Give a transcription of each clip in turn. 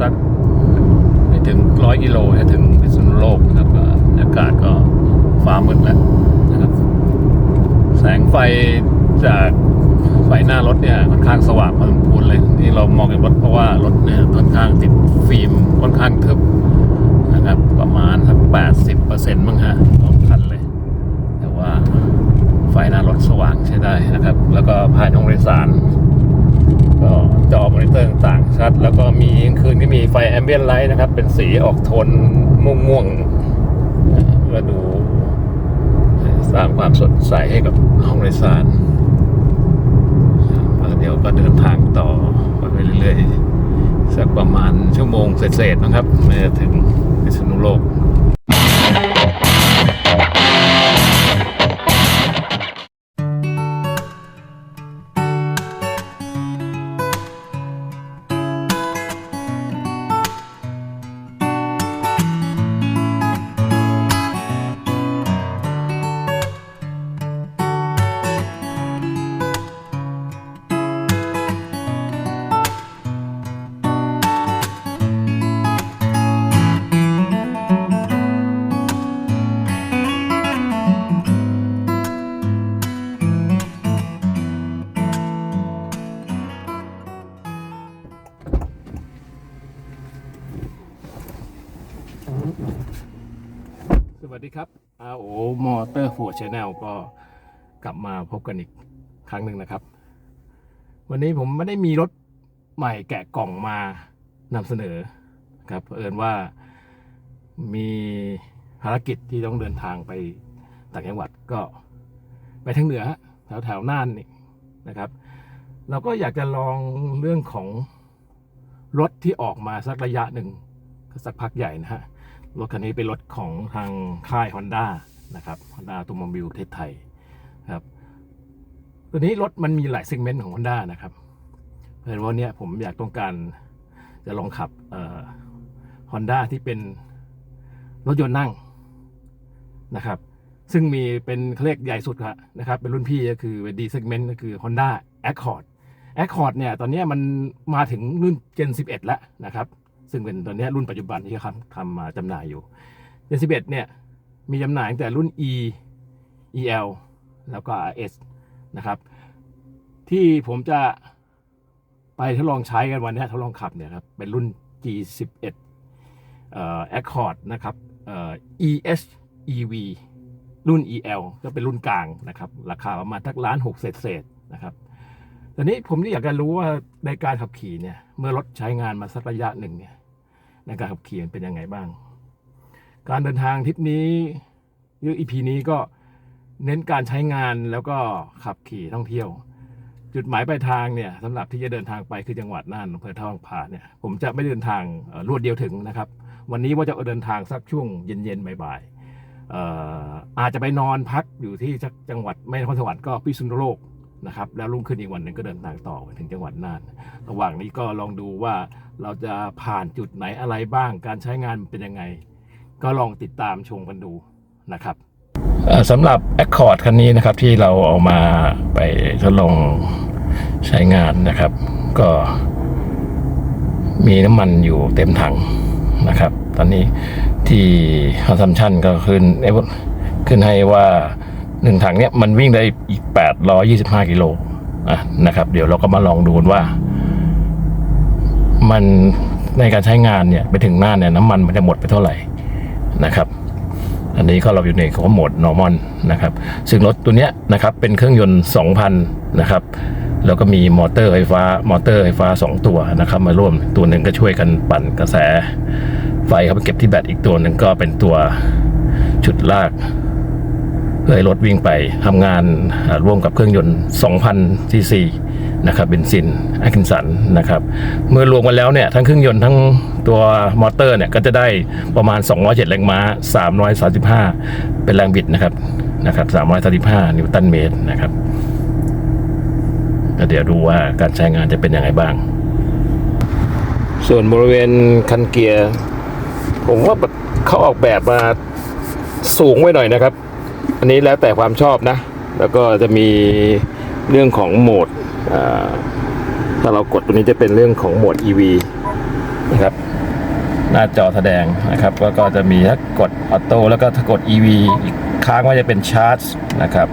สักไม่ถึงร้อยกิโลจะถึงพิษณุโลกนะครับอากาศก็ฟ้ามืดแล้วนะครับ แสงไฟจากไฟหน้ารถเนี่ยค่อนข้างสว่างพอสมควรเลยที่เรามองเห็นรถเพราะว่ารถเนี่ยค่อนข้างติดฟิล์มค่อนข้างทึบนะครับ ประมาณสักแปดสิบเปอร์เซ็นต์มั้งฮะของคันเลย แต่ว่าไฟหน้ารถสว่างใช้ได้นะครับ แล้วก็ภายในห้องโดยสาร ก็จอมอนิเตอร์ต่างๆชัด แล้วก็มีคืนก็มีไฟแอมเบียนไลท์นะครับ เป็นสีออกโทนม่วงๆเพื่อดูสร้างความสดใสให้กับห้องโดยสารแล้วเดี๋ยวก็เดินทางต่อไปเรื่อยๆ สักประมาณชั่วโมงเศษๆนะครับเมื่อถึงพิษณุโลก Motor f o r Channel ก็กลับมาพบกันอีกครั้งหนึ่งนะครับ วันนี้ผมไม่ได้มีรถใหม่แกะกล่องมานำเสนอครับเผอิญว่ามีภารกิจที่ต้องเดินทางไปต่างจังหวัดก็ไปทางเหนือแถวแถวน่านนี่นะครับ เราก็อยากจะลองเรื่องของรถที่ออกมาสักระยะหนึ่งสักพักใหญ่นะฮะรถคันนี้เป็นรถของทางค่าย Honda นะครับ Honda ตัวมบิลประเทศไทยครับตัวนี้รถมันมีหลายเซกเมนต์ของ Honda นะครับเพราะฉะนั้นวันเนี้ยผมอยากต้องการจะลองขับเอ่อ Honda ที่เป็นรถยนต์นั่งนะครับ ซึ่งมีเป็นเขาเรียกใหญ่สุดครับนะครับ เป็นรุ่นพี่ก็คือเป็นดีเซกเมนต์ก็คือ Honda Accord Accord เนี่ยตอนนี้มันมาถึงรุ่น Gen 11 แล้วนะครับ ซึ่งเป็นตอนนี้รุ่นปัจจุบันที่เขาทำมาจำหน่ายอยู่ Gen 11 เนี่ย มีจำหน่ายตั้งแต่รุ่น E EL แล้วก็ RS นะครับ ที่ผมจะไปทดลองใช้กันวันนี้ทดลองขับเนี่ยครับเป็นรุ่น G11 เอ่อ Accord นะครับเอ่อ ES EV รุ่น EL ก็เป็นรุ่นกลางนะครับ ราคาประมาณทักล้านหกเศษเศษนะครับตอนนี้ผมนี่อยากจะรู้ว่าในการขับขี่เนี่ย เมื่อรถใช้งานมาสักระยะหนึ่งเนี่ยในการขับขี่เป็นยังไงบ้าง การเดินทางทริปนี้หรืออีพีนี้ก็เน้นการใช้งานแล้วก็ขับขี่ท่องเที่ยว จุดหมายปลายทางเนี่ยสำหรับที่จะเดินทางไปคือจังหวัดน่านอำเภอท่าวังผาเนี่ยผมจะไม่เดินทางรวดเดียวถึงนะครับ วันนี้ว่าจะเดินทางสักช่วงเย็นๆบ่ายๆออาจจะไปนอนพักอยู่ที่จังหวัดไม่นครสวรรค์ก็พิษณุโลกนะครับแล้วรุ่งขึ้นอีกวันหนึ่งก็เดินทางต่อไปถึงจังหวัดน่าน ระหว่างนี้ก็ลองดูว่าเราจะผ่านจุดไหนอะไรบ้าง การใช้งานเป็นยังไง ก็ลองติดตามชมกันดูนะครับสำหรับ Accord คันนี้นะครับที่เราเอามาไปทดลองใช้งานนะครับ ก็มีน้ำมันอยู่เต็มถังนะครับ ตอนนี้ที่ consumption ก็ขึ้นขึ้นให้ว่าหนึ่งถังเนี้ยมันวิ่งได้อีก 825 กิโลอะนะครับ เดี๋ยวเราก็มาลองดูกันว่า มันในการใช้งานเนี่ย ไปถึงหน้าเนี่ยน้ำมันมันจะหมดไปเท่าไหร่ นะครับ อันนี้ก็เราอยู่ในของโหมด normal นะครับ ซึ่งรถตัวเนี้ยนะครับเป็นเครื่องยนต์ 2,000 นะครับ แล้วก็มีมอเตอร์ไฟฟ้ามอเตอร์ไฟฟ้า 2 ตัวนะครับ มาร่วมตัวหนึ่งก็ช่วยกันปั่นกระแส ไฟเข้าไปเก็บที่แบตอีกตัวหนึ่งก็เป็นตัวชุดลากเพื่อให้รถวิ่งไปทำงานร่วมกับเครื่องยนต์ 2,000ซีซี นะครับเบนซินแอคินสันนะครับเมื่อรวมกันแล้วเนี่ยทั้งเครื่องยนต์ทั้งตัวมอเตอร์เนี่ยก็จะได้ประมาณ 207 แรงม้า 335 เป็นแรงบิดนะครับนะครับ335 นิวตันเมตรนะครับก็เดี๋ยวดูว่าการใช้งานจะเป็นยังไงบ้าง ส่วนบริเวณคันเกียร์ ผมว่าเขาออกแบบมาสูงไว้หน่อยนะครับ อันนี้แล้วแต่ความชอบนะ แล้วก็จะมีเรื่องของโหมด ถ้าเรากดตัวนี้จะเป็นเรื่องของโหมด EV นะครับ หน้าจอแสดงนะครับแล้วก็จะมีถ้ากดออโต้แล้วก็ถ้ากด EV อีกค้างว่าจะเป็นชาร์จนะครับ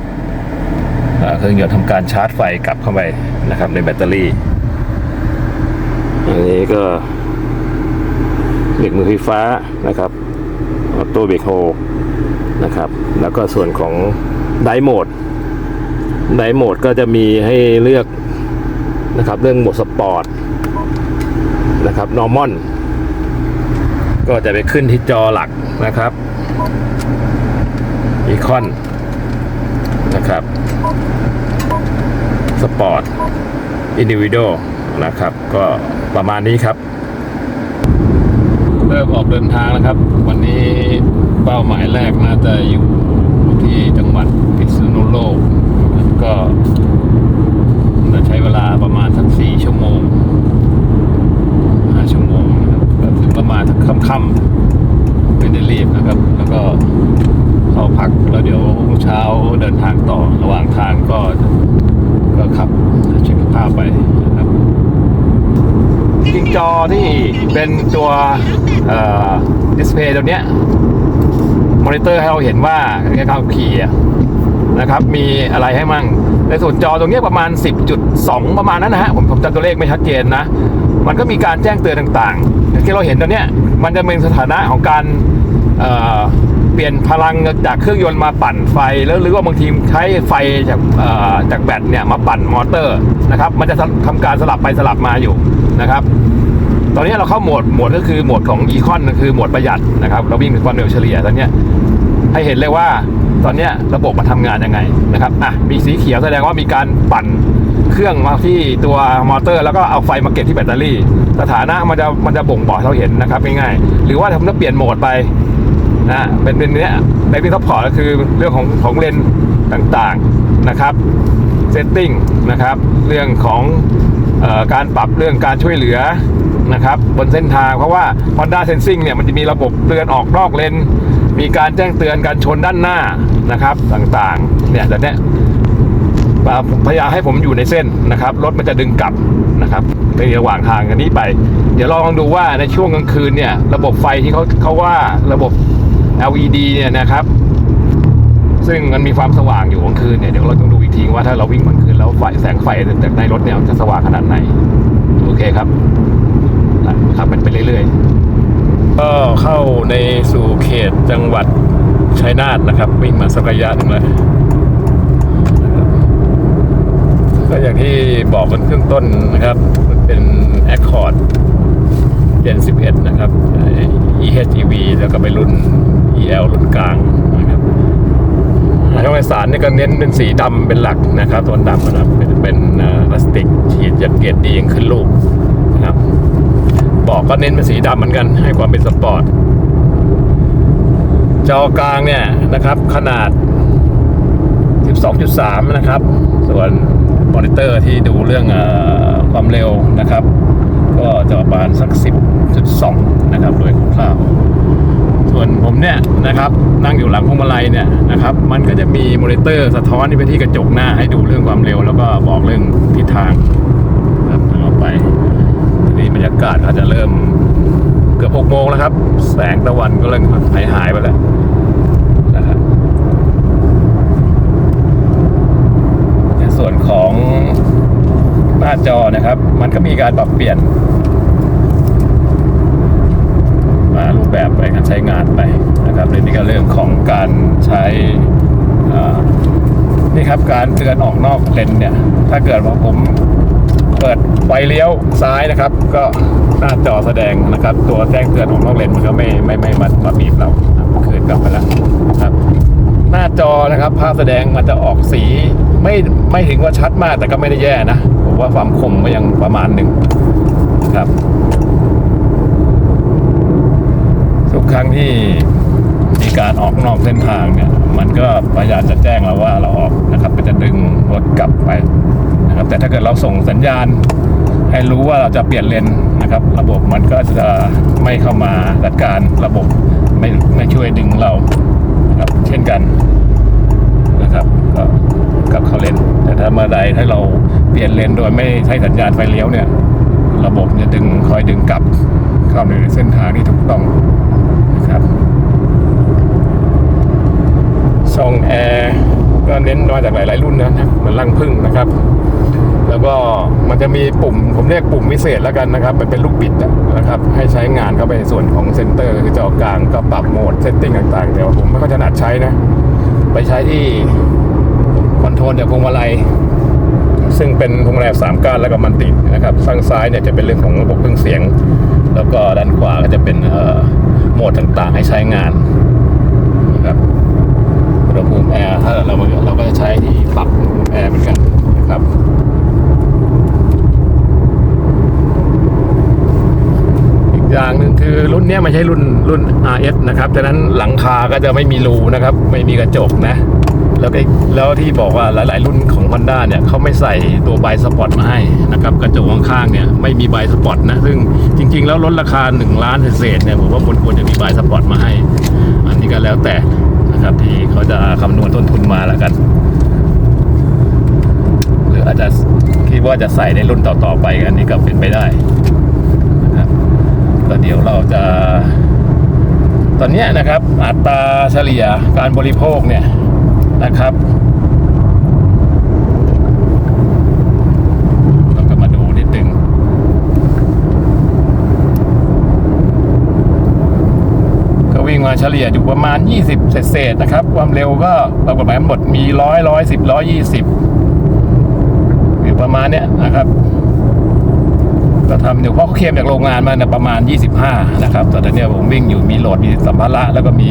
เครื่องยนต์ทำการชาร์จไฟกลับเข้าไปนะครับในแบตเตอรี่ อันนี้ก็เบรกมือไฟฟ้านะครับออโต้เบรกโฮนะครับ แล้วก็ส่วนของไดโหมด ไดโหมดก็จะมีให้เลือกนะครับเรื่องโหมดสปอร์ตนะครับนอร์มอนก็จะไปขึ้นที่จอหลักนะครับอีคอนนะครับสปอร์ตอินดิวิโดนะครับ ก็ประมาณนี้ครับ เริ่มออกเดินทางแล้วครับ วันนี้เป้าหมายแรกน่าจะอยู่ที่จังหวัดพิษณุโลก ก็จะใช้เวลาประมาณสักสี่ชั่วโมงห้าชั่วโมงนะครับถึงประมาณสักค่ำๆไม่ได้รีบนะครับ แล้วก็เข้าพักแล้วเดี๋ยวเช้าเดินทางต่อระหว่างทางก็ก็ขับเช็คสภาพไปนะครับจริงจอนี่เป็นตัวดิสเพย์ตัวเนี้ยมอนิเตอร์ให้เราเห็นว่าการขับขี่อะ นะครับมีอะไรให้มั่ง ในส่วนจอตรงนี้ประมาณ 10.2 ประมาณนั้นนะฮะผมผมจำตัวเลขไม่ชัดเจนนะ มันก็มีการแจ้งเตือนต่างๆอย่างที่เราเห็นตัวเนี้มันจะเป็นสถานะของการเเปลี่ยนพลังจากเครื่องยนต์มาปั่นไฟ แล้วหรือว่าบางทีใช้ไฟจากจากแบตเนี่ยมาปั่นมอเตอร์นะครับมันจะทำการสลับไปสลับมาอยู่นะครับตอนนี้เราเข้าโหมดโหมดก็คือโหมดของอีคอนคือโหมดประหยัดนะครับเราวิ่งความเร็วเฉลี่ยตอนนี้ให้เห็นเลยว่า ตอนนี้ระบบมันทำงานยังไงนะครับอะมีสีเขียวแสดงว่ามีการปั่นเครื่องมาที่ตัวมอเตอร์ แล้วก็เอาไฟมาเก็บที่แบตเตอรี่ สถานะมันจะมันจะบ่งบอกให้เราเห็นนะครับง่ายๆหรือว่าถ้าเราเปลี่ยนโหมดไปนะเป็นเป็นเนี้ยในวิธีซัพพอร์ตก็คือเรื่องของของเลนต่างๆนะครับเซตติ้งนะครับ เรื่องของออการปรับเรื่องการช่วยเหลือ นะครับบนเส้นทางเพราะว่า Honda Sensing เนี่ยมันจะมีระบบเตือนออกนอกเลน มีการแจ้งเตือนการชนด้านหน้านะครับต่างๆเนี่ยแต่เนี้ยพยายามให้ผมอยู่ในเส้นนะครับรถมันจะดึงกลับนะครับในระหว่างทางกันนี้ไป เดี๋ยวลองดูว่าในช่วงกลางคืนเนี่ยระบบไฟที่เขาเขาว่าระบบ LED เนี่ยนะครับ ซึ่งมันมีความสว่างอยู่กลางคืนเนี่ยเดี๋ยวเราต้องดูอีกทีว่าถ้าเราวิ่งกลางคืนแล้วไฟแสงไฟจากในรถเนี่ยจะสว่างขนาดไหน โอเคครับ ขับมันไปเรื่อยๆ ก็เข้าในสู่เขตจังหวัดชัยนาทนะครับ วิ่งมาสักระยะหนึ่งแล้วก็อย่างที่บอกกันข้างต้นนะครับ มันเป็น Accord Gen 11 นะครับ EHEV แล้วก็ไปรุ่น EL รุ่นกลางนะครับช่องไฟสารนี่ก็เน้นเป็นสีดำเป็นหลักนะครับตัวดำนะครับ เป็นพลาสติกฉีดยัดเกตดียังขึ้นรูปนะครับ อกก็เน้นเป็นสีดำเหมือนกัน ให้ความเป็นสปอร์ต จอกลางเนี่ยนะครับ ขนาด 12.3 นะครับ ส่วนมอนิเตอร์ที่ดูเรื่องอความเร็วนะครับ ก็จะประมาณสัก 10.2 นะครับ โดยคร่าวๆส่วนผมเนี่ยนะครับนั่งอยู่หลังพวงมาลัยเนี่ยนะครับ มันก็จะมีมอนิเตอร์สะท้อนที่ไปที่กระจกหน้าให้ดูเรื่องความเร็ว แล้วก็บอกเรื่องทิศทางนะครับต่อไป ยากาศอาจจะเริ่มเกือบหกโมงแล้วครับ แสงตะวันก็เริ่มหายหายไปแล้วนะครับในส่วนของหน้าจอนะครับ มันก็มีการปรับเปลี่ยน มารูปแบบไปการใช้งานไปนะครับในนี้ก็เรื่องของการใช้นี่ครับการเตือนออกนอกเลนเนี่ย ถ้าเกิดว่าผม เปิดไฟเลี้ยวซ้ายนะครับ ก็หน้าจอแสดงนะครับ ตัวแจ้งเตือนของนอกเลนมันก็ไม่ไม่ไม่มามาบีบเราคืนกลับไปแล้วครับ หน้าจอนะครับภาพแสดงมันจะออกสีไม่ไม่ถึงว่าชัดมากแต่ก็ไม่ได้แย่นะผมว่าความคมก็ยังประมาณหนึ่งครับ ทุกครั้งที่มีการออกนอกเส้นทางเนี่ย มันก็พยายามจะแจ้งเราว่าเราออกนะครับก็จะดึงรถกลับไปนะครับ แต่ถ้าเกิดเราส่งสัญญาณ ให้รู้ว่าเราจะเปลี่ยนเลนนะครับ ระบบมันก็จะไม่เข้ามาจัดการระบบไม่ไม่ช่วยดึงเรานะครับเช่นกันนะครับก็กลับเข้าเลนแต่ถ้าเมื่อใดถ้าเราเปลี่ยนเลนโดยไม่ใช้สัญญาณไฟเลี้ยวเนี่ย ระบบจะดึงคอยดึงกลับเข้าในเส้นทางที่ถูกต้องนะครับ ซองแอร์ก็เน้นมาจากหลาย ๆ รุ่นนะเหมือนลังพึ่งนะครับ แล้วก็มันจะมีปุ่มผมเรียกปุ่มพิเศษแล้วกันนะครับ มันเป็นลูกบิดนะครับ ให้ใช้งานเข้าไปในส่วนของเซนเตอร์คือจอกลางก็ปรับโหมดเซตติ้งต่างๆ เดี๋ยวผมไม่ค่อยถนัดใช้นะ ไปใช้ที่คอนโทรลจากพวงมาลัยซึ่งเป็นพวงมาลัยสามก้านแล้วก็มันติดนะครับข้างซ้ายเนี่ยจะเป็นเรื่องของระบบเครื่องเสียง แล้วก็ด้านขวาก็จะเป็นโหมดต่างๆ ให้ใช้งาน อุณหภูมิแอร์ถ้าเราเราก็จะใช้ที่ปรับอุณหภูมิแอร์เหมือนกันนะครับอีกอย่างหนึ่งคือรุ่นเนี้ยไม่ใช่รุ่นรุ่น RS นะครับฉะนั้นหลังคาก็จะไม่มีรูนะครับ ไม่มีกระจกนะ แล้วก็แล้วที่บอกว่าหลาย ๆ รุ่นของ Honda เนี่ยเขาไม่ใส่ตัวใบสปอร์ตมาให้นะครับกระจกข้างๆเนี่ยไม่มีใบสปอร์ตนะ ซึ่งจริง ๆ แล้วลดราคา 1 ล้านเศษเนี่ยผมว่าควรควรจะมีใบสปอร์ตมาให้ อันนี้ก็แล้วแต่ นะครับ ที่เขาจะคำนวณต้นทุนมาแล้วกัน หรืออาจจะคิดว่าจะใส่ในรุ่นต่อๆไปอันนี้ก็เป็นไปได้นะครับก็เดี๋ยวเราจะ ตอนนี้นะครับ อัตราเฉลี่ยการบริโภคเนี่ยนะครับเราก็มาดูนิดหนึ่งก็วิ่ง มาเฉลี่ยอยู่ประมาณ 20 เศษๆนะครับ ความเร็วก็ปรากฏหมายหมดมีร้อยร้อยสิบร้อยยี่สิบอยู่ประมาณเนี้ยนะครับก็ทำอยู่เพราะเขาเคลมจากโรงงานมาเนี่ยประมาณ 25 นะครับแต่ตอนเนี้ยผมวิ่งอยู่มีโหลดมีสัมภาระแล้วก็มี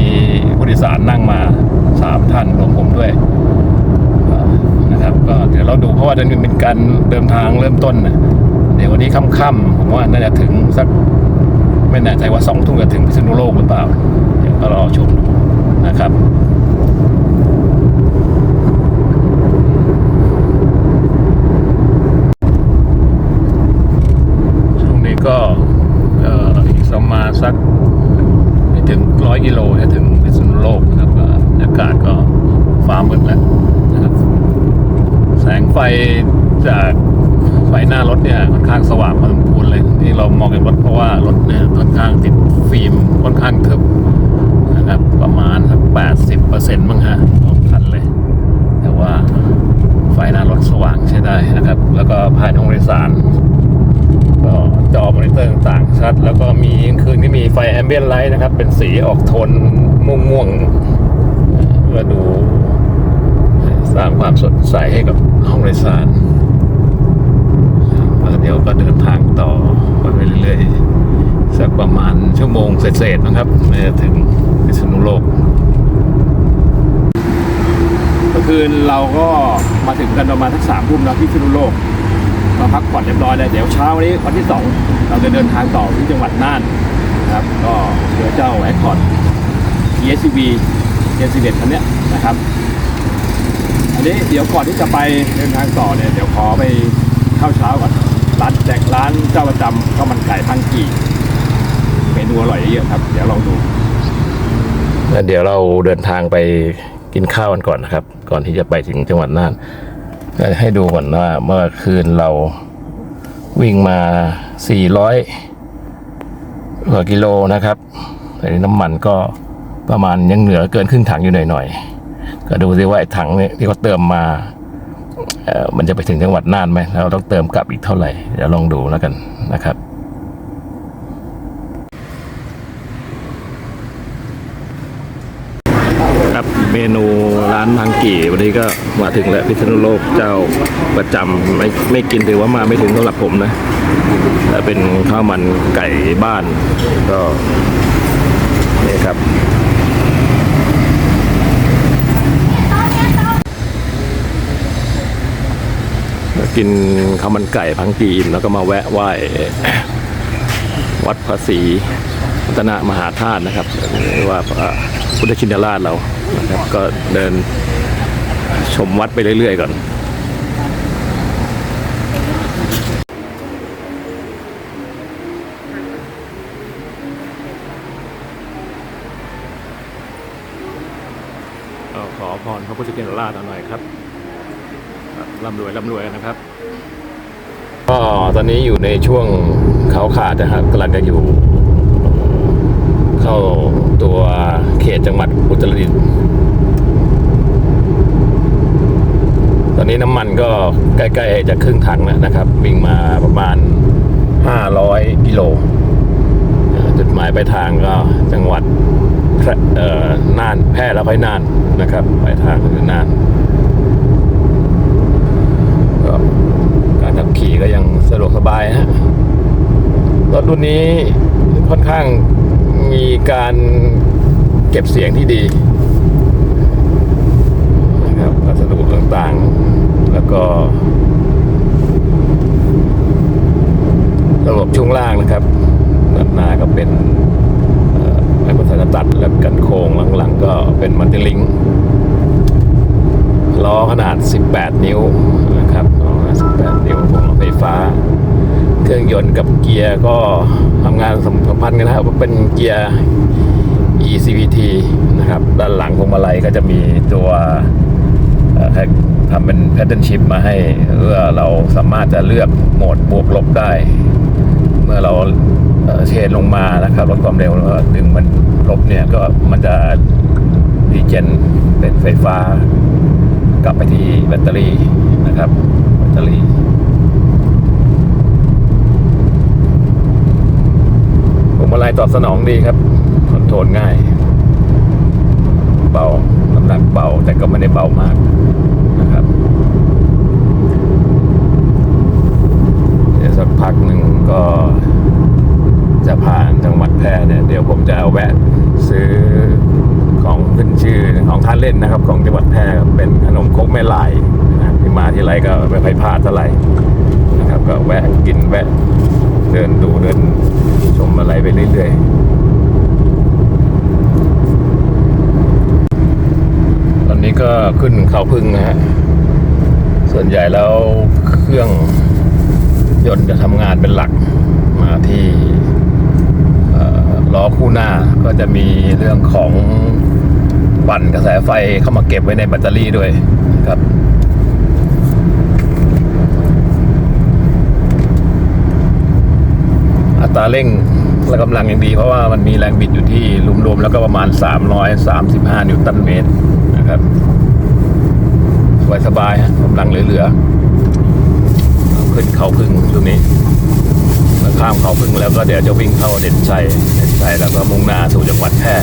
ผู้โดยสารนั่งมา 3 ท่านรวมผมด้วยนะครับก็เดี๋ยวเราดูเพราะว่าจะเป็นการเดินทางเริ่มต้นนะเดี๋ยววันนี้ค่ำๆผมว่าน่าจะถึงสักไม่แน่ใจว่าสองทุ่มจะถึงพิษณุโลกหรือเปล่า รอชมดูนะครับช่วงนี้ก็อีกประมาณสักไม่ถึงร้อยกิโลจะถึงพิษณุโลกนะครับก็บรรยากาศก็ฟ้ามืดแล้วนะครับแสงไฟจากไฟหน้ารถเนี่ยค่อนข้างสว่างพอสมควรเลยนี่เรามองเห็นรถเพราะว่ารถเนี่ยค่อนข้างติดฟิล์มค่อนข้างทึบนะครับ แปดสิบเปอร์เซ็นต์มั้งฮะสองคันเลย แต่ว่าไฟหน้ารถสว่างใช้ได้นะครับ แล้วก็ภายในห้องโดยสาร ก็จอมอนิเตอร์ต่างชัด แล้วก็มีคืนที่มีไฟแอมเบียนไลท์นะครับ เป็นสีออกโทนม่วงๆเพื่อดูสร้างความสดใสให้กับห้องโดยสารเดี๋ยวก็เดินทางต่อไปเรื่อยๆสักประมาณชั่วโมงเศษๆนะครับถึงพิษณุโลก คืนเราก็มาถึงกันประมาณทั้งสามทุ่มนะที่พิษณุโลกมาพักผ่อนเรียบร้อยแล้วเดี๋ยวเช้าวันนี้วันที่สองเราจะเดินทางต่อที่จังหวัดน่านนะครับ ก็เจอเจ้าแอคคอร์ด ESCV เจนสิเคันเนี้ยนะครับ อันนี้เดี๋ยวก่อนที่จะไปเดินทางต่อเนี่ยเดี๋ยวขอไปข้าวเช้าก่อนร้านแจกร้านเจ้าประจำข้าวมันไก่พังกี่เมนูอร่อยเยอะครับ เดี๋ยวลองดู แล้วเดี๋ยวเราเดินทางไป กินข้าวกันก่อนนะครับ ก่อนที่จะไปถึงจังหวัดน่านให้ดูก่อนว่าเมื่อคืนเราวิ่งมา 400กว่ากิโลนะครับแต่น้ำมันก็ประมาณยังเหลือเกินครึ่งถังอยู่หน่อยๆ ก็ดูซิว่าไอ้ถังเนี่ยที่เขาเติมมาเออมันจะไปถึงจังหวัดน่านไหมเราต้องเติมกลับอีกเท่าไหร่ เดี๋ยวลองดูแล้วกันนะครับ ครับ เมนูร้านพังกี่วันนี้ก็มาถึงแล้วพิษณุโลกเจ้าประจำไม่ไม่กินถือว่ามาไม่ถึงสำหรับผมนะแต่เป็นข้าวมันไก่บ้านก็นี่ครับกินข้าวมันไก่พังกีอิ่มแล้วก็มาแวะไหว้วัดภาษี รัตนมหาธาตุนะครับหรือว่าพุทธชินราชเรานะครับก็เดินชมวัดไปเรื่อยๆก่อนขอพรพระพุทธชินราชหน่อยครับร่ำรวยร่ำรวยนะครับ ก็ตอนนี้อยู่ในช่วงเขาขาดนะครับกำลังจะอยู่ เข้าตัวเขตจังหวัดอุตรดิตถ์ตอนนี้น้ำมันก็ใกล้ๆจะครึ่งถังแล้วนะครับ วิ่งมาประมาณ 500 กิโลเอ่อจุดหมายปลายทางก็จังหวัดแพร่เอ่อน่านแพร่และไปน่านนะครับปลายทางคือน่านก็การขับขี่ก็ยังสะดวกสบายฮะรถรุ่นนี้ค่อนข้าง มีการเก็บเสียงที่ดีนะครับวัสดุต่างๆ แล้วก็ระบบช่วงล่างนะครับด้านหน้าก็เป็นเอ่อไม้ประสาตัดและกันโค้งหลังๆ ก็เป็นมันติลิงล้อขนาด 18 นิ้วนะครับล้อขนาด18 นิ้วพวงล้อไฟฟ้า เครื่องยนต์กับเกียร์ก็ทำงานสัมพันธ์กันนะครับเป็นเกียร์ ECVT นะครับด้านหลังพวงมาลัยก็จะมีตัวทำเป็น pattern shift มาให้เพื่อเราสามารถจะเลือกโหมดบวกลบได้ เมื่อเราเชนลงมานะครับลดความเร็วแล้วก็ดึงมันลบเนี่ยก็มันจะรีเจนเป็นไฟฟ้ากลับไปที่แบตเตอรี่นะครับแบตเตอรี่ พวง มาลัยตอบสนองดีครับคอนโทรลง่าย เบาน้ำหนักเบาแต่ก็ไม่ได้เบามากนะครับ เดี๋ยวสักพักหนึ่งก็จะผ่านจังหวัดแพร่เนี่ยเดี๋ยวผมจะแวะซื้อของขึ้นชื่อของทานเล่นนะครับ ของจังหวัดแพร่เป็นขนมครกแม่ลายนะที่มาที่ไรก็ไม่ค่อยพลาดเท่าไหร่นะครับ ก็แวะกินแวะ เดินดูเดินชมอะไรไปเรื่อยๆ ตอนนี้ก็ขึ้นเขาพึ่งนะฮะ ส่วนใหญ่แล้วเครื่องยนต์จะทำงานเป็นหลักมาที่ล้อคู่หน้าก็จะมีเรื่องของปั่นกระแสไฟเข้ามาเก็บไว้ในแบตเตอรี่ด้วยครับ ตราเร่งและกำลังยังดี เพราะว่ามันมีแรงบิดอยู่ที่รวมๆแล้วก็ประมาณ 335 นิวตันเมตรนะครับสบายสบายฮะกำลังเหลือๆขึ้นเขาพึ่งตรงนี้ข้ามเขาพึ่งแล้วก็เดี๋ยวจะวิ่งเข้าเด่นชัยเด่นชัยแล้วก็มุ่งหน้าสู่จังหวัดแพร่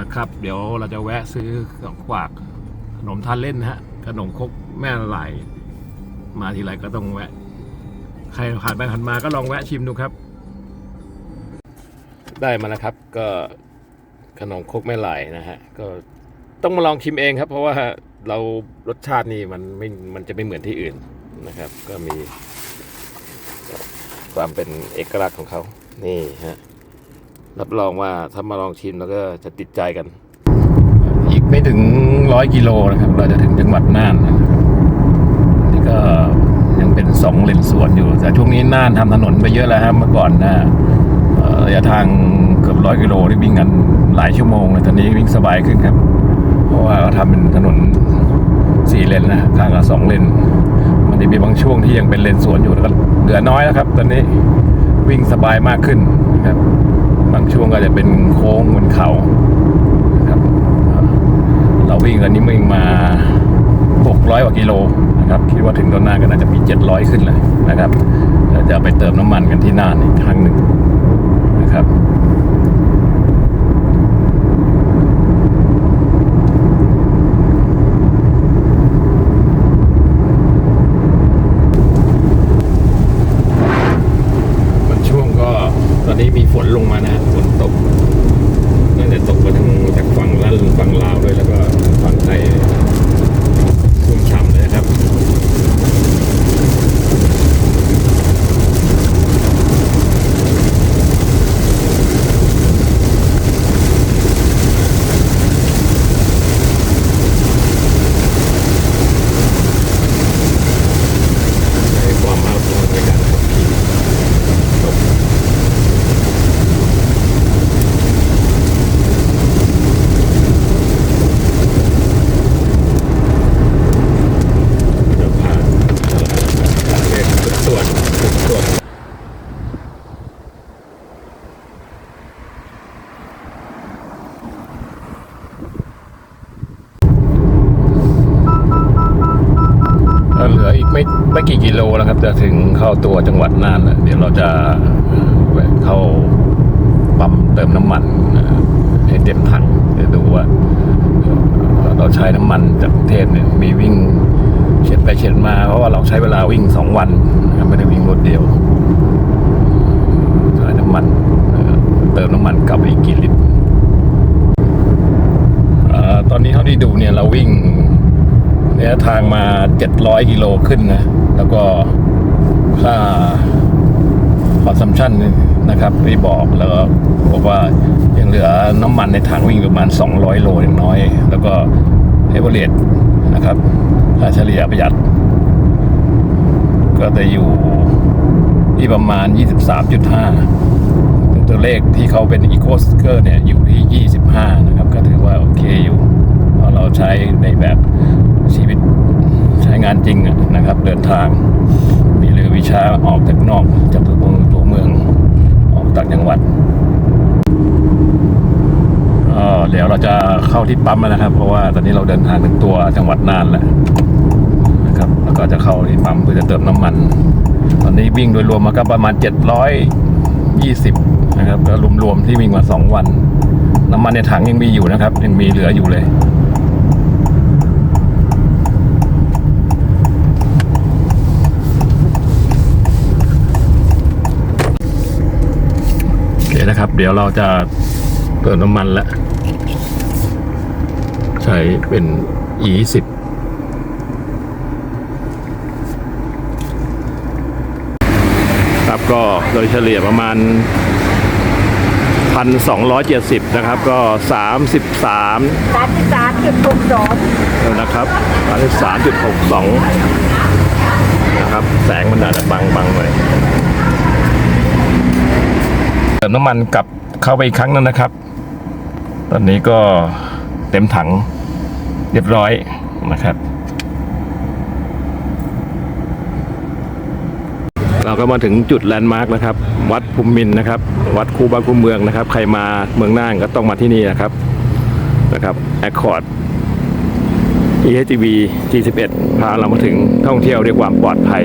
นะครับ เดี๋ยวเราจะแวะซื้อของฝากขนมทานเล่นนะฮะขนมคกแม่ละไหลมาทีไรก็ต้องแวะ ใครผ่านไปผ่านมาก็ลองแวะชิมดูครับ ได้มาแล้วครับ ก็ขนมคกแม่ไหลนะฮะก็ต้องมาลองชิมเองครับ เพราะว่าเรารสชาตินี่มันไม่มันจะไม่เหมือนที่อื่นนะครับ ก็มีความเป็นเอกลักษณ์ของเขานี่ฮะ รับรองว่าถ้ามาลองชิมแล้วก็จะติดใจกัน อีกไม่ถึงร้อยกิโลนะครับ เราจะถึงจังหวัดน่านนะครับนี่ก็ยังเป็นสองเลนสวนอยู่ แต่ช่วงนี้น่านทำถนนไปเยอะแล้วครับเมื่อก่อนนะเอ่อระยะทางเกือบร้อยกิโลที่วิ่งกันหลายชั่วโมงเลยตอนนี้วิ่งสบายขึ้นครับ เพราะว่าเขาทำเป็นถนนสี่เลนนะข้างละสองเลนมันจะมีบางช่วงที่ยังเป็นเลนสวนอยู่แล้วก็เหลือน้อยแล้วครับ ตอนนี้วิ่งสบายมากขึ้นนะครับ บางช่วงก็จะเป็นโค้งบนเขานะครับเราวิ่งกันนี้วิ่งมา 600กว่ากิโลนะครับคิดว่าถึงตอนหน้าก็น่าจะมี 700 ขึ้นเลยนะครับเราจะไปเติมน้ำมันกันที่น่านอีกครั้งหนึ่งนะครับ มันช่วงก็ตอนนี้มีฝนลงมานะฮะฝนตกน่าจะตกมาทั้งจากฝั่งลาวฝั่งลาวด้วยแล้วก็ฝั่งไทยชุ่มฉ่ำเลยนะครับ ไม่กี่กิโลแล้วครับ จะถึง เข้าตัวจังหวัดน่านแล้วเดี๋ยวเราจะแวะเข้าปั๊มเติมน้ำมันให้เต็มถังจะดูว่า เราใช้น้ำมันจากกรุงเทพเนี่ยมีวิ่งเช็ดไปเช็ดมาเพราะว่าเราใช้เวลาวิ่งสองวันไม่ได้วิ่งรถเดียวใช้น้ำมันเติมน้ำมันกลับไปอีกกี่ลิตรตอนนี้เท่าที่ดูเนี่ยเราวิ่งระยะทางมา 700 กิโลขึ้นนะ แล้วก็ ค่าคอนซัมชันนะครับที่บอกแล้วก็บอกว่ายังเหลือน้ำมันในถังวิ่งประมาณ 200 โลอย่างน้อย แล้วก็เอเวอเรสต์นะครับค่าเฉลี่ยประหยัด ก็จะอยู่ที่ประมาณ 23.5 ตัวเลขที่เขาเป็นอีโคสเกอร์เนี่ยอยู่ที่ 25 นะครับ ก็ถือว่าโอเคอยู่เพราะเราใช้ในแบบชีวิตใช้งานจริงนะครับ เดินทาง วิชาออกจากนอกจากตัวเมืองตัวเมืองออกต่างจังหวัดเดี๋ยวเราจะเข้าที่ปั๊มแล้วนะครับ เพราะว่าตอนนี้เราเดินทางถึงตัวจังหวัดน่านแล้วนะครับ แล้วก็จะเข้าที่ปั๊มเพื่อจะเติมน้ำมัน ตอนนี้วิ่งโดยรวมมาก็ประมาณ 720 นะครับก็รวมๆที่วิ่งมา 2 วัน น้ำมันในถังยังมีอยู่นะครับ ยังมีเหลืออยู่เลย โอเค นะครับ เดี๋ยวเราจะเติมน้ำมันแล้วใช้เป็น e 1 0 ครับก็โดยเฉลี่ยประมาณ 1,270 นะครับ ก็ 33 สามสิบสามจุดหกสองนะครับ33.62 นะครับ แสงมันอาจจะบังบังหน่อยเติ มน้ำมันกลับเข้าไปอีกครั้งนึงนะครับ ตอนนี้ก็เต็มถังเรียบร้อยนะครับ เราก็มาถึงจุดแลนด์มาร์กนะครับ วัดภูมินนะครับ วัดคูบาคูเมืองนะครับ ใครมาเมืองน่านก็ต้องมาที่นี่นะครับนะครับแอคคอร์ด EHTV G11 พาเรามาถึงท่องเที่ยวด้วยความปลอดภัย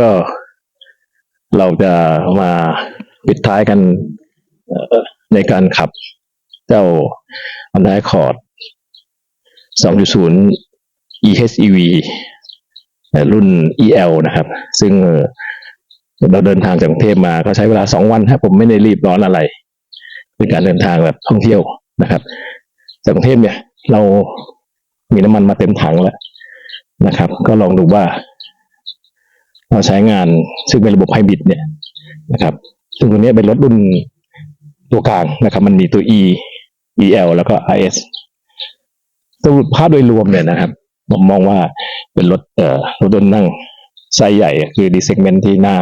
ก็เราจะมาปิดท้ายกันในการขับเจ้า Honda Accord 2.0 EHEV รุ่น EL นะครับ ซึ่งเอ่อเราเดินทางจากกรุงเทพมาก็ใช้เวลาสองวันครับผมไม่ได้รีบร้อนอะไร เป็นการเดินทางแบบท่องเที่ยวนะครับจากกรุงเทพเนี่ย เรามีน้ำมันมาเต็มถังแล้วนะครับ ก็ลองดูว่า เราใช้งานซึ่งเป็นระบบไฮบริดเนี่ยนะครับ ซึ่งตัวนี้เป็นรถรุ่นตัวกลางนะครับ มันมีตัว E EL แล้วก็ IS สรุปภาพโดยรวมเนี่ยนะครับผมมองว่าเป็นรถเอ่อรถยนต์นั่งไซส์ใหญ่คือดีเซกเมนที่น่า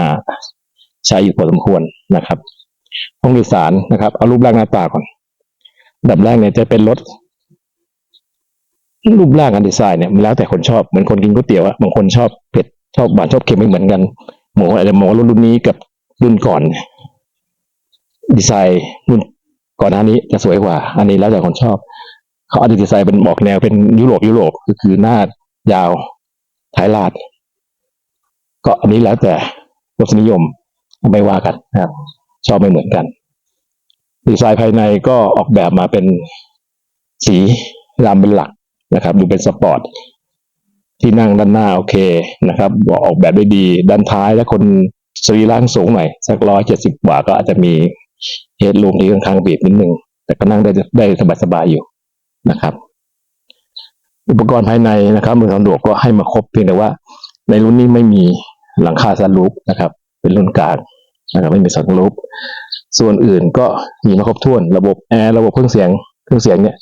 ใช้อยู่พอสมควรนะครับห้องโดยสารนะครับ เอารูปร่างหน้าตาก่อนอันดับแรกเนี่ยจะเป็นรถรูปร่างการดีไซน์เนี่ยมันแล้วแต่คนชอบเหมือนคนกินก๋วยเตี๋ยวอะบางคนชอบเผ็ด ชอบหวานชอบเค็มไม่เหมือนกัน หมูอาจจะมองว่ารุ่นรุ่นนี้กับรุ่นก่อน ดีไซน์รุ่นก่อนหน้านี้จะสวยกว่า อันนี้แล้วแต่คนชอบ เขาอาจจะดีไซน์เป็นบอกแนวเป็นยุโรปยุโรปก็คือหน้ายาวท้ายลาด ก็อันนี้แล้วแต่รสนิยมไม่ว่ากันนะครับ ชอบไม่เหมือนกัน ดีไซน์ภายในก็ออกแบบมาเป็นสีดำเป็นหลักนะครับ ดูเป็นสปอร์ต ที่นั่งด้านหน้าโอเคนะครับออกแบบได้ดี ด้านท้ายและคนสรีร่างสูงหน่อยสักร้อยเจ็ดสิบกว่าก็อาจจะมีเฮดรูมที่ค่อนข้างบีบนิดนึง แต่ก็นั่งได้ได้สบายๆอยู่นะครับ อุปกรณ์ภายในนะครับมือสะดวกก็ให้มาครบเพียงแต่ว่า ในรุ่นนี้ไม่มีหลังคาซันรูฟนะครับ เป็นรุ่นกลางนะครับไม่มีซันรูฟส่วนอื่นก็มีมาครบถ้วนระบบแอร์ระบบเครื่องเสียงเครื่องเสียงเนี่ย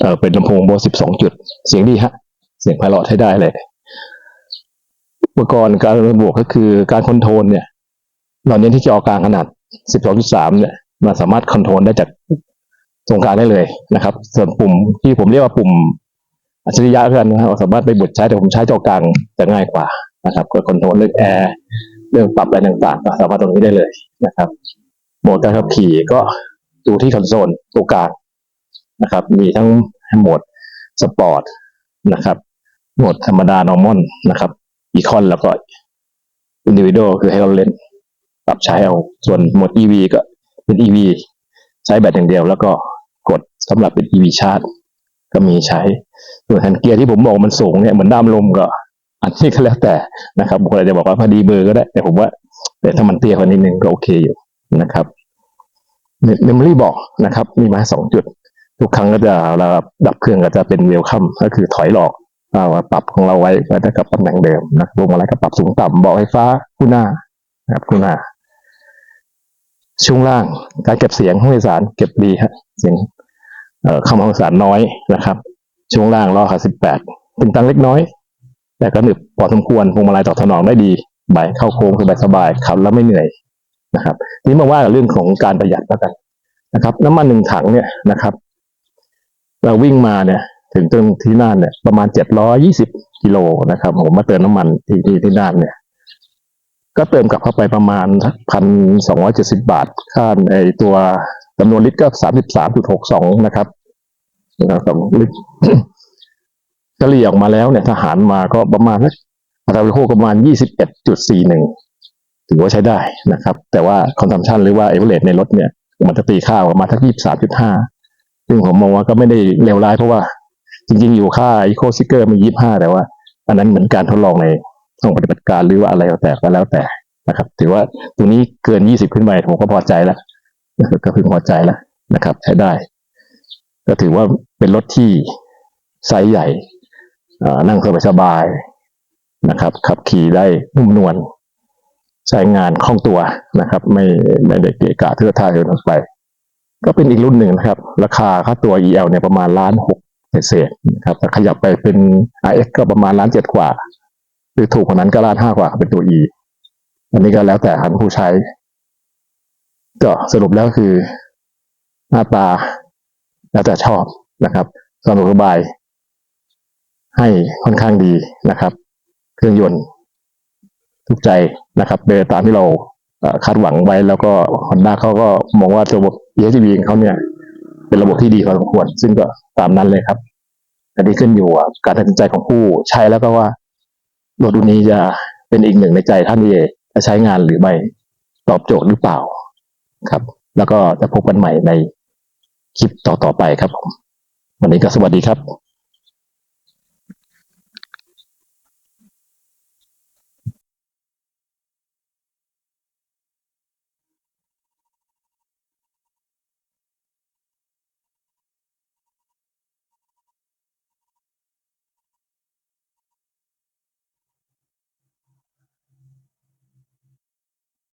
เออเป็นลำโพงโบสิบสองจุด เสียงดีฮะ เสียงไพเราะใช้ได้เลย อุปกรณ์การบบก็คือการคอนโทรลเนี่ยเราเน้นที่จอกลางขนาด 12.3 เนี่ยมันสามารถคอนโทรลได้จากตรงกลางได้เลยนะครับ ส่วนปุ่มที่ผมเรียกว่าปุ่มอัจฉริยะเพื่อนนะครับเราสามารถไปบดใช้แต่ผมใช้จอกลางจะง่ายกว่านะครับกดคอนโทรลเรื่องแอร์เรื่องปรับอะไรต่างๆก็สามารถตรงนี้ได้เลยนะครับโหมดการขับขี่ก็ดูที่คอนโซลตัวกลางนะครับ มีทั้งโหมดสปอร์ตนะครับ โหมดธรรมดา normal นะครับ อีคอนแล้วก็ individual คือให้เราเล่นปรับใช้เอา ส่วนโหมด EV ก็เป็น EV ใช้แบตอย่างเดียว แล้วก็กดสำหรับเป็น EV ชาร์จก็มีใช้ ส่วนแฮนเกียร์ที่ผมบอกมันสูงเนี่ยเหมือนด้ามลมก็อันนี้ก็แล้วแต่นะครับบางคนอาจจะบอกว่าพอดีเบอร์ก็ได้ แต่ผมว่า แต่ถ้ามันเตี้ยกว่านิดนึงก็โอเคอยู่นะครับเมมโมรี่บอกนะครับ มีมาสองจุด ทุกครั้งก็จะเราดับเครื่องก็จะเป็นเวลคัมก็คือถอยหลอก เอาปรับของเราไว้ก็จะกลับตำแหน่งเดิมนะลงมาล้วก็ปรับสูงต่ำเบาะไฟฟ้าคู่หน้านะครับคู่หน้า ช่วงล่างการเก็บเสียงห้องโดยสารเก็บดีฮะเสียงเอ่อคำห้องโดยสารน้อยนะครับ ช่วงล่างล้อขาสิบแปดตึงตังเล็กน้อย แต่ก็หนึบพอสมควรพวงมาลัยตอบสนองได้ดีใบเข้าโค้งสบายๆขับแล้วไม่เหนื่อยนะครับนี้มาว่าเรื่องของการประหยัดแล้วกันนะครับ น้ำมันหนึ่งถังเนี่ยนะครับ เราวิ่งมาเนี่ย ถึงตรงที่น่านเนี่ยประมาณเจ็ดร้อยี่สิบกิโลนะครับ ผมมาเติมน้ำมันที่ที่ที่น่านเนี่ย ก็เติมกลับเข้าไปประมาณพันสองร้อยเจ็ดสิบาทค่าไอตัวจำนวนลิตรก็สามสิบสามจุดหกสองนะครับสองลิตรเฉลี่ยออกมาแล้วเนี่ยทหารมาก็ประมาณสักอัตราบริโภคประมาณ21.41ถือว่าใช้ได้นะครับ แต่ว่าคอนซัมชันหรือว่าเอเวอเรในรถเนี่ย มันจะตีค่าออกมาทัก23.5ซึ่งผมมองว่าก็ไม่ได้เลวร้ายเพราะว่า จริงๆ อยู่ค่าอีโคซิเกอร์มี 25 แต่ว่า อันนั้นเหมือนการทดลองในห้องปฏิบัติการหรือว่าอะไรก็แต่ก็แล้วแต่นะครับ ถือว่าตัวนี้เกิน 20 ขึ้นไปผมก็พอใจแล้วก็พึงพอใจแล้วนะครับ ใช้ได้ ก็ถือว่าเป็นรถที่ไซส์ใหญ่อ่อนั่งสบายๆนะครับ ขับขี่ได้นุ่มนวลใช้งานคล่องตัวนะครับ ไม่ไม่ได้เกะกะเทื่อท่าเดินออกไป ก็เป็นอีกรุ่นหนึ่งนะครับ ราคาค่าตัว EL เนี่ยประมาณล้านหก เศษนะครับแต่ขยับไปเป็น RX ก็ประมาณล้านเจ็ดกว่า หรือถูกกว่านั้นก็ล้านห้ากว่าเป็นตัว E อันนี้ก็แล้วแต่ท่านผู้ใช้ ก็สรุปแล้วคือหน้าตาแล้วแต่ชอบนะครับสะดวกสบายให้ค่อนข้างดีนะครับ เครื่องยนต์ถูกใจนะครับเดินตามที่เราคาดหวังไว้แล้วก็ฮอนด้าเขาก็มองว่าระบบ ESG ของเขาเนี่ย เป็นระบบที่ดีพอสมควร ซึ่งก็ตามนั้นเลยครับอันนี้ขึ้นอยู่กับการตัดสินใจของผู้ใช้แล้วก็ว่ารถดูนนี้จะเป็นอีกหนึ่งในใจท่านที่จะใช้งานหรือไม่ตอบโจทย์หรือเปล่าครับ แล้วก็จะพบกันใหม่ในคลิปต่อๆไปครับผมวันนี้ก็สวัสดีครับ